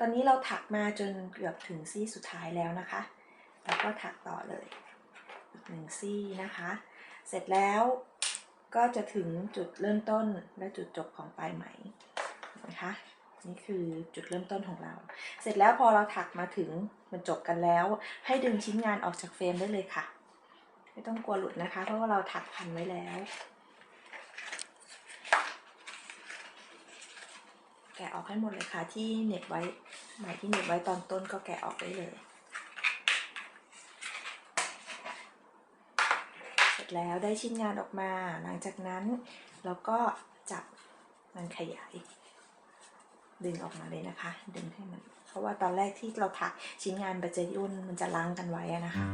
ตอนนี้เราถักมาจนเกือบถึงซี่สุดท้ายแล้วนะคะ แล้วก็ถักต่อเลยอีกหนึ่งซี่นะคะ เสร็จแล้วก็จะถึงจุดเริ่มต้นและจุดจบของปลายไหมนะคะนี่คือจุดเริ่มต้นของเรา เสร็จแล้วพอเราถักมาถึงมันจบกันแล้ว ให้ดึงชิ้นงานออกจากเฟรมได้เลยค่ะ ไม่ต้องกลัวหลุดนะคะ เพราะว่าเราถักพันไว้แล้ว แกะ ออกให้หมดเลยค่ะ ที่เหน็บไว้หมที่เหน็บไว้ตอนต้นก็แกะออกได้เลย เสร็จแล้วได้ชิ้นงานออกมา หลังจากนั้นเราก็จับมันขยาย ดึงออกมาเลยนะคะ ดึงให้มัน เพราะว่าตอนแรกที่เราถักชิ้นงานไปเจยุ่นมันจะล้างกันไว้นะคะ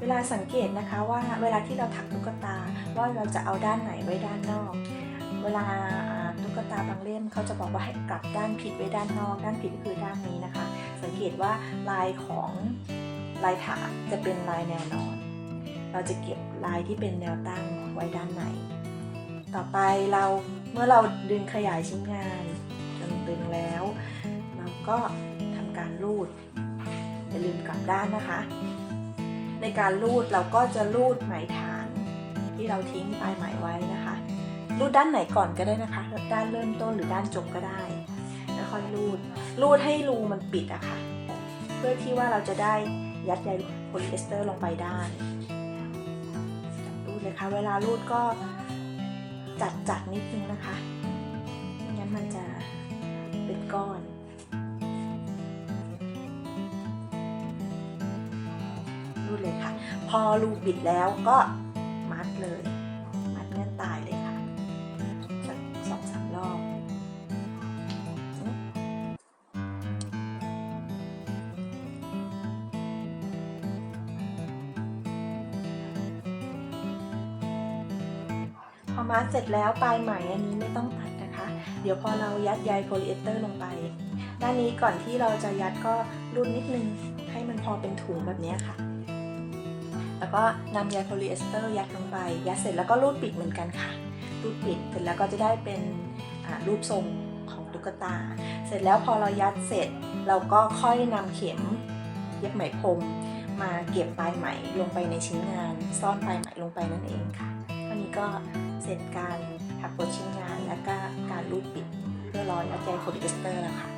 เวลาสังเกตนะคะว่าเวลาที่เราถักตุ๊กตาว่าเราจะเอาด้านไหนไว้ด้านนอก ตาบางเขาจะบอกว่าให้กลับด้านผิดไว้ด้านนอก ด้านผิดก็คือด้านนี้นะคะ สังเกตว่าลายของลายถักจะเป็นลายแนวนอน เราจะเก็บลายที่เป็นแนวตั้งไว้ด้านในต่อไปเราเมื่อเราดึงขยายชิ้นงานจนตึงแล้ว เราก็ทำการรูดอย่าลืมกลับด้านนะคะ ในการรูดเราก็จะรูดไหมฐานที่เราทิ้งปลายไหมไว้นะคะ รูดด้านไหนก่อนก็ได้นะคะ ด้านเริ่มต้นหรือด้านจบก็ได้แล้วค่อยรูด รูดให้รูมันปิดอะค่ะ เพื่อที่ว่าเราจะได้ยัดใยโพลีเอสเตอร์ลงไปได้รูดเลยค่ะเวลารูดก็จัดจัดนิดนึงนะคะไม่งั้นมันจะเป็นก้อนรูดเลยค่ะ พอรูปิดแล้วก็มัดเลย มัดเสร็จแล้วปลายไหมอันนี้ไม่ต้องตัดนะคะ เดี๋ยวพอเรายัดใยโพลีเอสเตอร์ลงไป ด้านนี้ก่อนที่เราจะยัดก็รูดนิดนึงให้มันพอเป็นถุงแบบนี้ค่ะ แล้วก็นำใยโพลีเอสเตอร์ยัดลงไป ยัดเสร็จแล้วก็รูดปิดเหมือนกันค่ะ รูดปิดเสร็จแล้วก็จะได้เป็นรูปทรงของตุ๊กตา เสร็จแล้วพอเรายัดเสร็จ เราก็ค่อยนำเข็มเย็บไหมพรม มาเก็บปลายไหมลงไปในชิ้นงาน ซ่อนปลายไหมลงไปนั่นเองค่ะวันนี้ก็เสร็จการถักบทชิ้นงานและก็การรูดปิดเพื่อรอยัดใจโพลีเอสเตอร์แล้วค่ะ